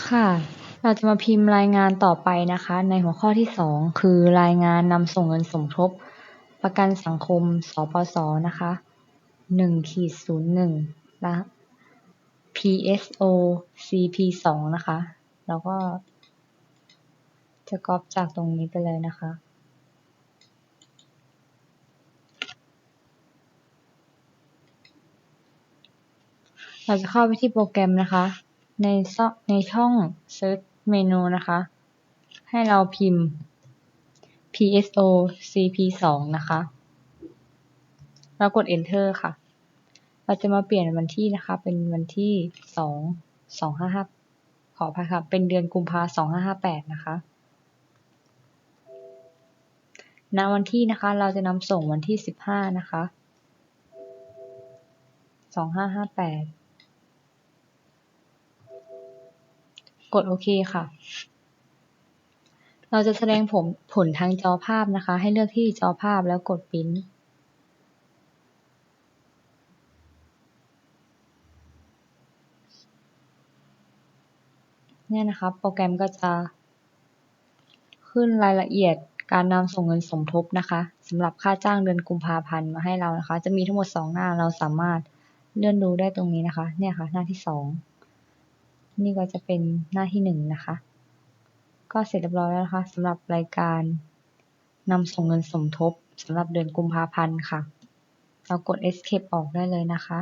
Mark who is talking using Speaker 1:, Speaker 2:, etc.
Speaker 1: ค่ะ เราจะมาพิมพ์รายงานต่อไปนะคะ ในหัวข้อที่สองคือรายงานนำส่งเงินสมทบ ประกันสังคม สปส นะคะหนึ่งขีดศูนย์หนึ่งและ PSO CP สองนะคะ แล้วก็ จะก๊อปจากตรงนี้ไปเลยนะคะเราจะเข้าไปที่โปรแกรมนะคะ ในช่องในช่อง Search เมนูนะคะ ให้เราพิมพ์ PSO CP สองนะคะ แล้วกด Enter ค่ะ เราจะมาเปลี่ยนวันที่นะคะ เป็นวันที่สองสองห้าห้าขออภัยค่ะ เป็นเดือนกุมภาสองห้าห้าแปดนะคะณวันที่นะคะ เราจะนำส่งวันที่สิบห้านะคะสองห้าห้าแปด กดโอเคค่ะ เราจะแสดงผลผลทางจอภาพนะคะ ให้เลือกที่จอภาพแล้วกดปริ้นเนี่ยนะคะ โปรแกรมก็จะ ขึ้นรายละเอียดการนำส่งเงินสมทบนะคะสำหรับค่าจ้างเดือนกุมภาพันธ์มาให้เรานะคะ จะมีทั้งหมดสองหน้าเราสามารถเลื่อนดูได้ตรงนี้นะคะ เนี่ยค่ะ หน้าที่สอง นี่ก็จะเป็นหน้าที่หนึ่งนะคะ ก็เสร็จเรียบร้อยแล้วนะคะสำหรับรายการนำส่งเงินสมทบสำหรับเดือนกุมภาพันธ์ค่ะ เรากด escape ออกได้เลยนะคะ